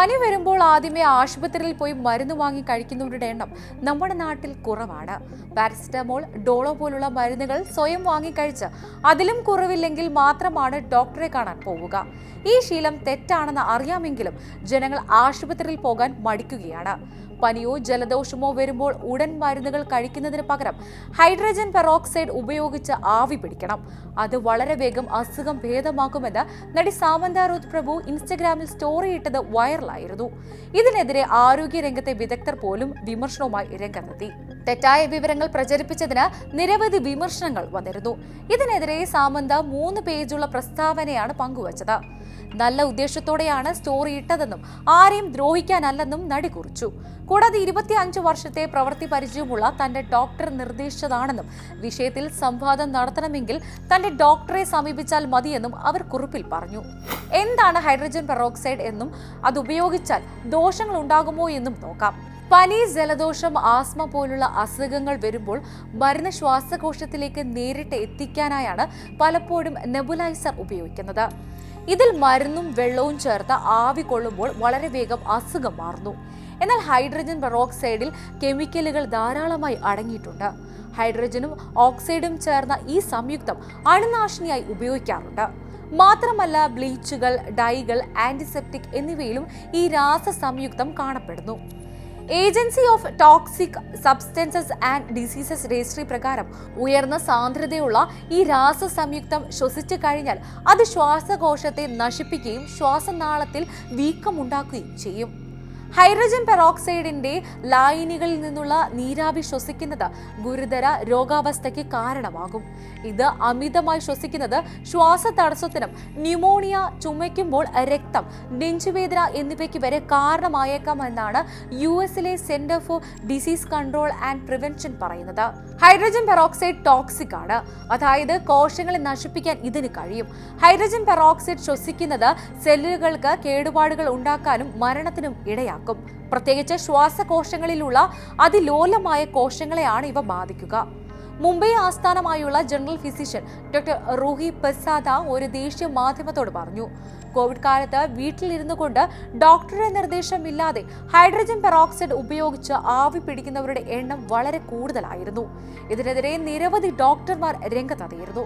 പനി വരുമ്പോൾ ആദ്യമേ ആശുപത്രിയിൽ പോയി മരുന്ന് വാങ്ങി കഴിക്കുന്നവരുടെ എണ്ണം നമ്മുടെ നാട്ടിൽ കുറവാണ്. പാരസിറ്റമോൾ ഡോളോ പോലുള്ള മരുന്നുകൾ സ്വയം വാങ്ങിക്കഴിച്ച് അതിലും കുറവില്ലെങ്കിൽ മാത്രമാണ് ഡോക്ടറെ കാണാൻ പോവുക. ഈ ശീലം തെറ്റാണെന്ന് അറിയാമെങ്കിലും ജനങ്ങൾ ആശുപത്രിയിൽ പോകാൻ മടിക്കുകയാണ്. പനിയോ ജലദോഷമോ വരുമ്പോൾ ഉടൻ മരുന്നുകൾ കഴിക്കുന്നതിന് പകരം ഹൈഡ്രജൻ പെറോക്സൈഡ് ഉപയോഗിച്ച് ആവി പിടിക്കണം. അത് വളരെ വേഗം അസുഖം ഭേദമാക്കുമെന്ന് നടി സാമന്ത പ്രഭു ഇൻസ്റ്റഗ്രാമിൽ സ്റ്റോറി ഇട്ടത് വൈറലായിരുന്നു ഇതിനെതിരെ ആരോഗ്യ രംഗത്തെ വിദഗ്ധർ പോലും വിമർശനവുമായി രംഗത്തെത്തി. തെറ്റായ വിവരങ്ങൾ പ്രചരിപ്പിച്ചതിന് നിരവധി വിമർശനങ്ങൾ വന്നിരുന്നു. ഇതിനെതിരെ സാമന്ത മൂന്ന് പേജുള്ള പ്രസ്താവനയാണ് പങ്കുവച്ചത്. നല്ല ഉദ്ദേശത്തോടെയാണ് സ്റ്റോറി ഇട്ടതെന്നും ആരെയും ദ്രോഹിക്കാനല്ലെന്നും നടി കുറിച്ചു. കൂടാതെ ഇരുപത്തി അഞ്ച് വർഷത്തെ പ്രവൃത്തി പരിചയമുള്ള തന്റെ ഡോക്ടർ നിർദ്ദേശിച്ചതാണെന്നും വിഷയത്തിൽ സംവാദം നടത്തണമെങ്കിൽ തന്റെ ഡോക്ടറെ സമീപിച്ചാൽ മതിയെന്നും അവർ കുറിപ്പിൽ പറഞ്ഞു. എന്താണ് ഹൈഡ്രജൻ പെറോക്സൈഡ് എന്നും അത് ഉപയോഗിച്ചാൽ ദോഷങ്ങൾ ഉണ്ടാകുമോ എന്നും നോക്കാം. പനി ജലദോഷം ആസ്മ പോലുള്ള അസുഖങ്ങൾ വരുമ്പോൾ മരുന്ന് ശ്വാസകോശത്തിലേക്ക് നേരിട്ട് എത്തിക്കാനായാണ് പലപ്പോഴും നെബുലൈസർ ഉപയോഗിക്കുന്നത്. ഇതിൽ മരുന്നും വെള്ളവും ചേർത്ത് ആവി കൊള്ളുമ്പോൾ വളരെ വേഗം അസുഖം മാറുന്നു. എന്നാൽ ഹൈഡ്രജൻ പെറോക്സൈഡിൽ കെമിക്കലുകൾ ധാരാളമായി അടങ്ങിയിട്ടുണ്ട്. ഹൈഡ്രജനും ഓക്സൈഡും ചേർന്ന ഈ സംയുക്തം അണുനാശിനിയായി ഉപയോഗിക്കാറുണ്ട്. മാത്രമല്ല ബ്ലീച്ചുകൾ ഡൈകൾ ആന്റിസെപ്റ്റിക് എന്നിവയിലും ഈ രാസ സംയുക്തം കാണപ്പെടുന്നു. Agency of toxic substances and diseases registry പ്രകാരം ഉയർന്ന സാന്ദ്രതയുള്ള ഈ രാസ സംയുക്തം ശ്വസിച്ചു കഴിഞ്ഞാൽ അത് ശ്വാസകോശത്തെ നശിപ്പിക്കുകയും ശ്വാസനാളത്തിൽ വീക്കമുണ്ടാക്കുകയും ചെയ്യും. ഹൈഡ്രജൻ പെറോക്സൈഡിന്റെ ലായനികളിൽ നിന്നുള്ള നീരാവി ശ്വസിക്കുന്നത് ഗുരുതര രോഗാവസ്ഥയ്ക്ക് കാരണമാകും. ഇത് അമിതമായി ശ്വസിക്കുന്നത് ശ്വാസ തടസ്സത്തിനും ന്യൂമോണിയ ചുമയ്ക്കുമ്പോൾ രക്തം നെഞ്ചുവേദന എന്നിവയ്ക്ക് വരെ കാരണമായേക്കാമെന്നാണ് യു എസിലെ center for disease control and prevention പറയുന്നത്. ഹൈഡ്രജൻ പെറോക്സൈഡ് ടോക്സിക് ആണ്. അതായത് കോശങ്ങളെ നശിപ്പിക്കാൻ ഇതിന് കഴിയും. ഹൈഡ്രജൻ പെറോക്സൈഡ് ശ്വസിക്കുന്നത് സെല്ലുകൾക്ക് കേടുപാടുകൾ ഉണ്ടാക്കാനും മരണത്തിനും ഇടയാക്കും. പ്രത്യേകിച്ച് ശ്വാസകോശങ്ങളിലുള്ള അതിലോലമായ കോശങ്ങളെയാണ് ഇവ ബാധിക്കുക. മുംബൈ ആസ്ഥാനമായുള്ള ജനറൽ ഫിസിഷ്യൻ ഡോക്ടർ റൂഹി പ്രസാദ ഒരു ദേശീയ മാധ്യമത്തോട് പറഞ്ഞു. കോവിഡ് കാലത്ത് വീട്ടിലിരുന്നു കൊണ്ട് ഡോക്ടറുടെ നിർദ്ദേശമില്ലാതെ ഹൈഡ്രജൻ പെറോക്സൈഡ് ഉപയോഗിച്ച് ആവി പിടിക്കുന്നവരുടെ എണ്ണം വളരെ കൂടുതലായിരുന്നു. ഇതിനെതിരെ നിരവധി ഡോക്ടർമാർ രംഗത്തെത്തിയിരുന്നു.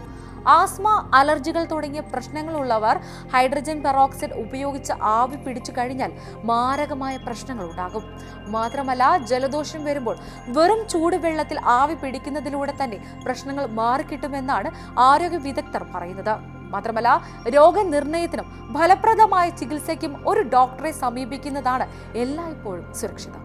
ആസ്മ അലർജികൾ തുടങ്ങിയ പ്രശ്നങ്ങളുള്ളവർ ഹൈഡ്രജൻ പെറോക്സൈഡ് ഉപയോഗിച്ച് ആവി പിടിച്ചു കഴിഞ്ഞാൽ മാരകമായ പ്രശ്നങ്ങൾ ഉണ്ടാകും. മാത്രമല്ല ജലദോഷം വരുമ്പോൾ വെറും ചൂടുവെള്ളത്തിൽ ആവി പിടിക്കുന്നതിലൂടെ തന്നെ പ്രശ്നങ്ങൾ മാറിക്കിട്ടുമെന്നാണ് ആരോഗ്യ വിദഗ്ധർ പറയുന്നത്. മാത്രമല്ല രോഗനിർണയത്തിനും ഫലപ്രദമായ ചികിത്സയ്ക്കും ഒരു ഡോക്ടറെ സമീപിക്കുന്നതാണ് എല്ലായ്പ്പോഴും സുരക്ഷിതം.